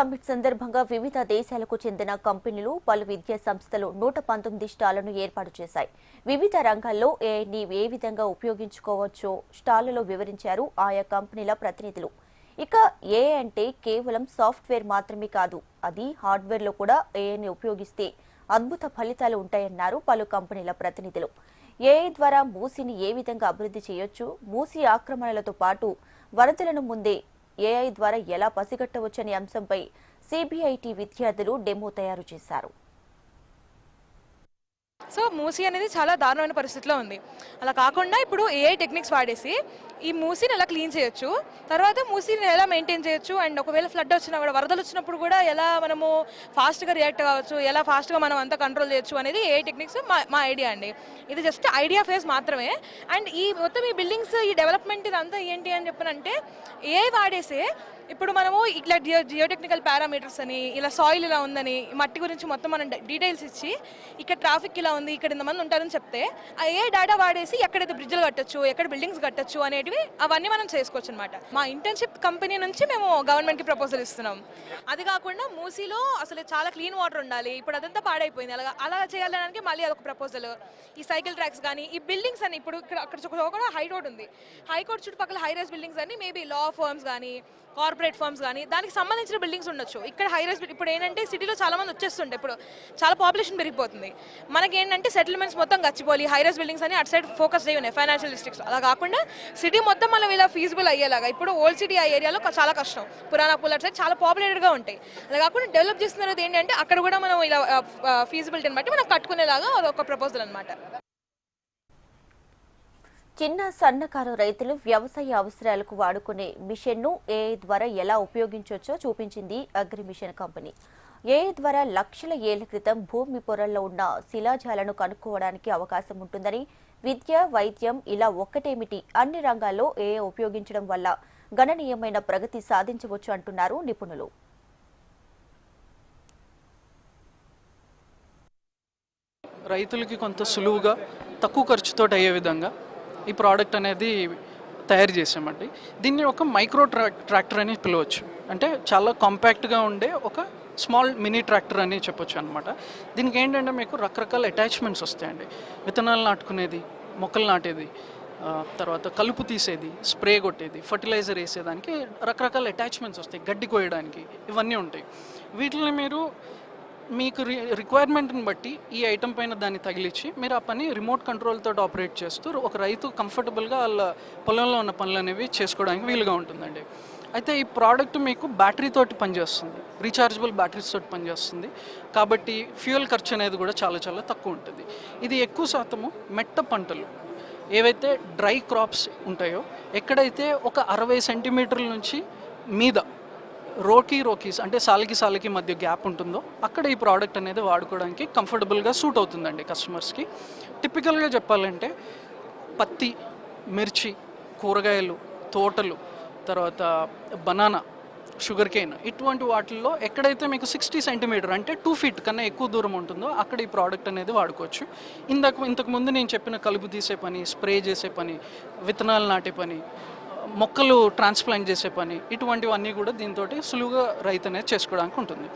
Summit సందర్భంగా వివిధ దేశాలకు చెందిన కంపెనీలు పలు విద్యా సంస్థలు నూట పంతొమ్మిది స్టాళ్ళను ఏర్పాటు చేశాయి. వివిధ రంగాల్లో ఏఐని ఏ విధంగా ఉపయోగించుకోవచ్చో స్టాళ్ళలో వివరించారు ఆయా కంపెనీల ప్రతినిధులు. ఇక ఏ అంటే కేవలం సాఫ్ట్వేర్ మాత్రమే కాదు అది హార్డ్వేర్లో కూడా ఏఐని ఉపయోగిస్తే అద్భుత ఫలితాలు ఉంటాయన్నారు పలు కంపెనీల ప్రతినిధులు. ఏఐ ద్వారా మూసిని ఏ విధంగా అభివృద్ధి చేయొచ్చు? మూసి ఆక్రమణలతో పాటు వరదలను ముందే ఏఐ ద్వారా ఎలా పసిగట్టవచ్చనే అంశంపై సిబిఐటి విద్యార్థులు డెమో తయారు చేశారు. సో మూసీ అనేది చాలా దారుణమైన పరిస్థితిలో ఉంది. అలా కాకుండా ఇప్పుడు ఏఐ టెక్నిక్స్ వాడేసి ఈ మూసీని ఎలా క్లీన్ చేయొచ్చు తర్వాత మూసీని ఎలా మెయింటైన్ చేయొచ్చు అండ్ ఒకవేళ ఫ్లడ్ వచ్చినా కూడా వరదలు వచ్చినప్పుడు కూడా ఎలా మనము ఫాస్ట్గా రియాక్ట్ కావచ్చు ఎలా ఫాస్ట్గా మనం అంతా కంట్రోల్ చేయొచ్చు అనేది ఏఐ టెక్నిక్స్ మా మా ఐడియా అండి. ఇది జస్ట్ ఐడియా ఫేస్ మాత్రమే. అండ్ ఈ మొత్తం ఈ బిల్డింగ్స్ ఈ డెవలప్మెంట్ ఇదంతా ఏంటి అని చెప్పనంటే ఏఐ వాడేసే ఇప్పుడు మనము ఇట్లా జియో జియోటెక్నికల్ పారామీటర్స్ అని ఇలా సాయిల్ ఇలా ఉందని మట్టి గురించి మొత్తం మనం డీటెయిల్స్ ఇచ్చి ఇక్కడ ట్రాఫిక్ ఇలా ఉంది ఇక్కడ ఇంతమంది ఉంటారని చెప్తే ఆ ఏ డేటా వాడేసి ఎక్కడైతే బ్రిడ్జ్లు కట్టచ్చు ఎక్కడ బిల్డింగ్స్ కట్టచ్చు అనేటివి అవన్నీ మనం చేసుకోవచ్చు అనమాట మా ఇంటర్న్షిప్ కంపెనీ నుంచి మేము గవర్నమెంట్కి ప్రపోజల్ ఇస్తున్నాం. అది కాకుండా మూసీలో అసలు చాలా క్లీన్ వాటర్ ఉండాలి ఇప్పుడు అదంతా పాడైపోయింది అలా అలా చేయాలనడానికి మళ్ళీ అదొక ప్రపోజల్ ఈ సైకిల్ ట్రాక్స్ కానీ ఈ బిల్డింగ్స్ అని ఇప్పుడు ఇక్కడ అక్కడ కూడా హై రోడ్ ఉంది. హైకోర్ట్ చుట్టుపక్కల హై రైస్ బిల్డింగ్స్ అని మేబీ లా ఫర్మ్స్ కానీ కార్పొరేట్ ఫర్మ్స్ కానీ దానికి సంబంధించిన బిల్డింగ్స్ ఉండొచ్చు. ఇక్కడ హై రైస్ ఇప్పుడు ఏంటంటే సిటీలో చాలా మంది వచ్చేస్తుంటే ఇప్పుడు చాలా పాపులేషన్ పెరిగిపోతుంది. మనకి ఏంటంటే సెటిల్మెంట్స్ మొత్తం గచ్చిపోలి హై రైస్ బిల్డింగ్స్ అని అటు సైడ్ ఫోకస్ అయ్యి ఉన్నాయి ఫైనాన్షియల్ డిస్ట్రిక్ట్స్ అలా కాకుండా సిటీ మొత్తం మనం ఇలా ఫీజిబుల్ అయ్యేలాగా ఇప్పుడు ఓల్డ్ సిటీ ఆ ఏరియాలో చాలా కష్టం. పురాణ పూల అటు సైడ్ చాలా పాపులేటెడ్గా ఉంటాయి. అలా కాకుండా డెవలప్ చేస్తున్నది ఏంటంటే అక్కడ కూడా మనం ఇలా ఫీజిబిలిటీని బట్టి మనం కట్టుకునేలాగా అదొక ప్రపోజల్ అనమాట చిన్న సన్నకారు రైతులు వ్యవసాయ అవసరాలకు వాడుకునే మిషన్ను ఏఐ ద్వారా ఎలా ఉపయోగించవచ్చో చూపించింది అగ్రి మిషన్ కంపెనీ. ఏఐ ద్వారా లక్షల ఏళ్ళ క్రితం భూమి పొరల్లో ఉన్న శిలాజాలను కనుక్కోవడానికి అవకాశం ఉంటుందని విద్య వైద్యం ఇలా ఒక్కటేమిటి అన్ని రంగాల్లో ఏఐ ఉపయోగించడం వల్ల గణనీయమైన ప్రగతి సాధించవచ్చు అంటున్నారు నిపుణులు. రైతులకి కొంత సులువుగా తక్కువ ఖర్చుతో అయ్యే విధంగా ఈ ప్రోడక్ట్ అనేది తయారు చేసామండి దీన్ని ఒక మైక్రో ట్రాక్ ట్రాక్టర్ అని పిలవచ్చు. అంటే చాలా కాంపాక్ట్గా ఉండే ఒక స్మాల్ మినీ ట్రాక్టర్ అని చెప్పొచ్చు అనమాట దీనికి ఏంటంటే మీకు రకరకాల అటాచ్మెంట్స్ వస్తాయండి. విత్తనాలు నాటుకునేది మొక్కలు నాటేది తర్వాత కలుపు తీసేది స్ప్రే కొట్టేది ఫర్టిలైజర్ వేసేదానికి రకరకాల అటాచ్మెంట్స్ వస్తాయి. గడ్డి కోయడానికి ఇవన్నీ ఉంటాయి. వీటిని మీరు మీకు రి రిక్వైర్మెంట్ని బట్టి ఈ ఐటమ్ పైన దాన్ని తగిలిచ్చి మీరు ఆ పని రిమోట్ కంట్రోల్ తోటి ఆపరేట్ చేస్తూ ఒక రైతు కంఫర్టబుల్గా వాళ్ళ పొలంలో ఉన్న పనులు అనేవి చేసుకోవడానికి వీలుగా ఉంటుందండి. అయితే ఈ ప్రోడక్ట్ మీకు బ్యాటరీతోటి పనిచేస్తుంది. రీఛార్జబుల్ బ్యాటరీస్ తోటి పనిచేస్తుంది. కాబట్టి ఫ్యూయల్ ఖర్చు అనేది కూడా చాలా చాలా తక్కువ ఉంటుంది. ఇది ఎక్కువ శాతము మెట్ట పంటలు. ఏవైతే డ్రై క్రాప్స్ ఉంటాయో ఎక్కడైతే ఒక అరవై సెంటీమీటర్ల నుంచి మీద రోకీ రోకీస్ అంటే సాలకి సాలకి మధ్య గ్యాప్ ఉంటుందో అక్కడ ఈ ప్రోడక్ట్ అనేది వాడుకోవడానికి కంఫర్టబుల్గా సూట్ అవుతుందండి కస్టమర్స్కి. టిపికల్గా చెప్పాలంటే పత్తి మిర్చి కూరగాయలు తోటలు తర్వాత బనానా షుగర్ కేన్ ఇటువంటి వాటిల్లో ఎక్కడైతే మీకు సిక్స్టీ సెంటీమీటర్ అంటే టూ ఫీట్ కన్నా ఎక్కువ దూరం ఉంటుందో అక్కడ ఈ ప్రోడక్ట్ అనేది వాడుకోవచ్చు. ఇంతకు ఇంతకుముందు నేను చెప్పిన కలుపు తీసే పని స్ప్రే చేసే పని విత్తనాలు నాటే పని మొక్కలు ట్రాన్స్ప్లాంట్ చేసే పని ఇటువంటివన్నీ కూడా దీంతో సులువుగా రైతు అనేది చేసుకోవడానికి ఉంటుంది.